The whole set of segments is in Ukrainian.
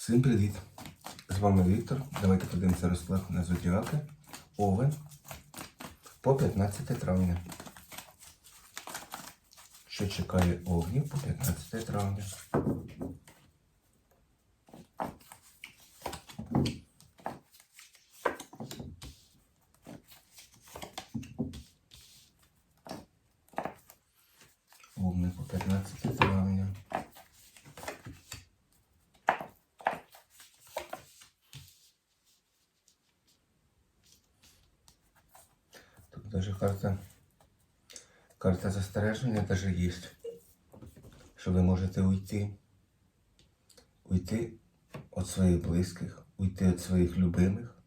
Всім привіт! З вами Віктор. Давайте подивимося розклад на зодіаки. Овен по 15 травня. Що чекає Овнів по 15 травня? Овни по 15 травня. Тут даже карта, карта застереження даже є. Що ви можете уйти. Уйти від своїх близьких, уйти від своїх любимих.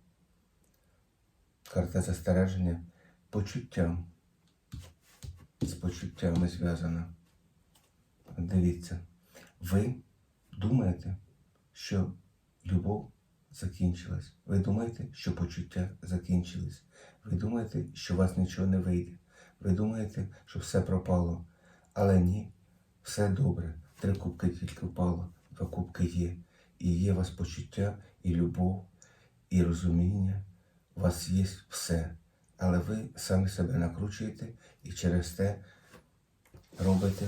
Карта застереження почуттям. З почуттями зв'язана. Дивіться, ви думаєте, що любов закінчилась. Ви думаєте, що почуття закінчились. Ви думаєте, що у вас нічого не вийде. Ви думаєте, що все пропало. Але ні, все добре. Три кубки тільки впало, два кубки є. І є у вас почуття, і любов, і розуміння. У вас є все. Але ви самі себе накручуєте і через те робите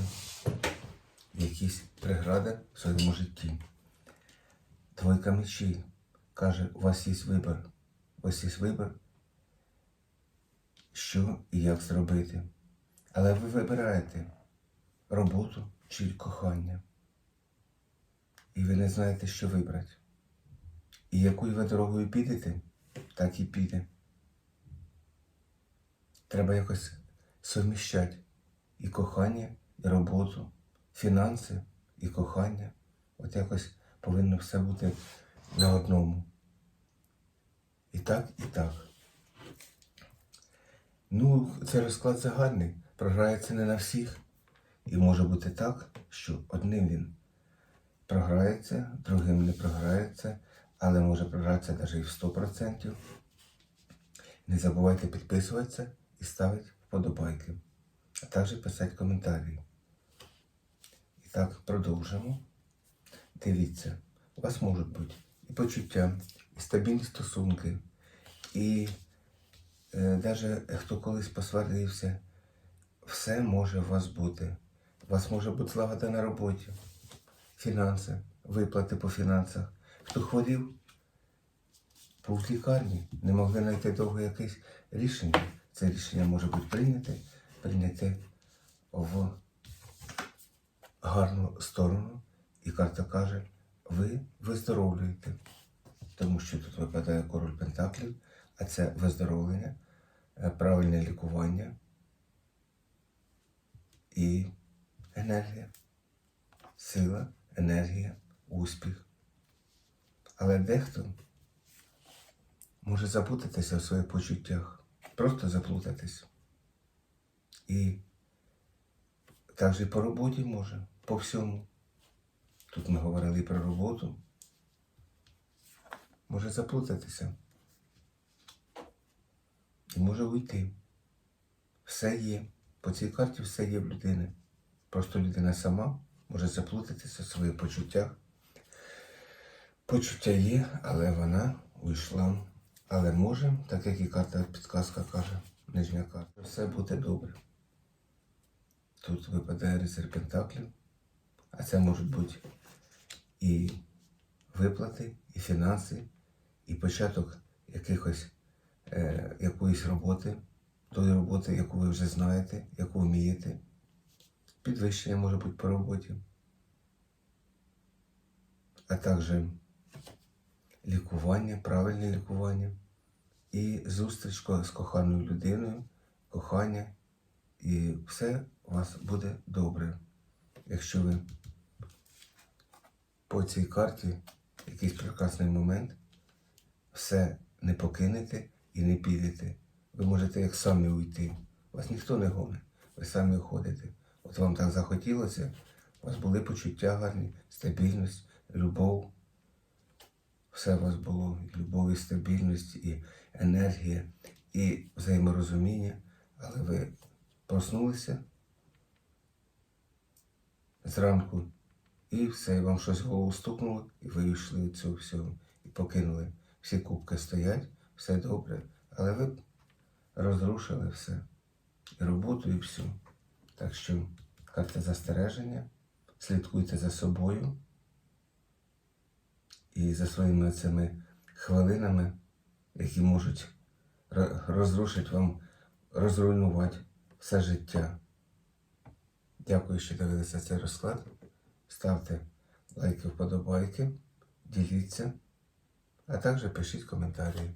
якісь прегради в своєму житті. Двойка мечей каже, у вас є вибір. У вас є вибір, що і як зробити. Але ви вибираєте роботу чи кохання. І ви не знаєте, що вибрати. І якою ви дорогою підете, так і піде. Треба якось совміщати і кохання, і роботу, фінанси і кохання. От якось повинно все бути на одному. І так, і так. Ну, це розклад загальний. Програється не на всіх. І може бути так, що одним він програється, другим не програється, але може програтися навіть і в 100%. Не забувайте підписуватися і ставити вподобайки, а також писати коментарі. І так, продовжимо. Дивіться, у вас можуть бути і почуття, і стабільні стосунки, і е, навіть хто колись посварився, все може у вас бути. У вас може бути злагода на роботі, фінанси, виплати по фінансах. Хто хворів, був в лікарні, не могли знайти довго якесь рішення. Це рішення може бути прийняте, прийняте в гарну сторону. І карта каже, ви виздоровлюєте. Тому що тут випадає король Пентаклів, а це виздоровлення, е, правильне лікування і енергія, сила, енергія, успіх. Але дехто може заплутатися в своїх почуттях, просто заплутатись. І також і по роботі може, по всьому. Тут ми говорили про роботу. Може заплутатися. І може уйти. Все є. По цій карті все є в людини. Просто людина сама може заплутатися в своїх почуттях. Почуття є, але вона уйшла. Але може, так як і карта підказка каже, нижня карта, все буде добре. Тут випадає рицар Пентаклів, а це можуть бути і виплати, і фінанси, і початок якихось, е, якоїсь роботи, тої роботи, яку ви вже знаєте, яку вмієте. Підвищення може бути по роботі, а також лікування, правильне лікування. І зустріч з коханою людиною, кохання, і все у вас буде добре, якщо ви по цій карті якийсь прекрасний момент все не покинете і не підете. Ви можете як самі уйти. Вас ніхто не гоне, ви самі уходите. От вам так захотілося, у вас були почуття гарні, стабільність, любов. Все у вас було, і любов, і стабільність, і енергія, і взаєморозуміння, але ви проснулися зранку І все, вам щось голову стукнуло, і ви йшли від всього, і покинули. Всі кубки стоять, все добре, але ви розрушили все. І роботу, і всю. Так що карта застереження, слідкуйте за собою і за своїми цими хвилинами, які можуть розрушити вам, розруйнувати все життя. Дякую, що дивилися цей розклад. Ставте лайки, вподобайки, діліться, а також пишіть коментарі.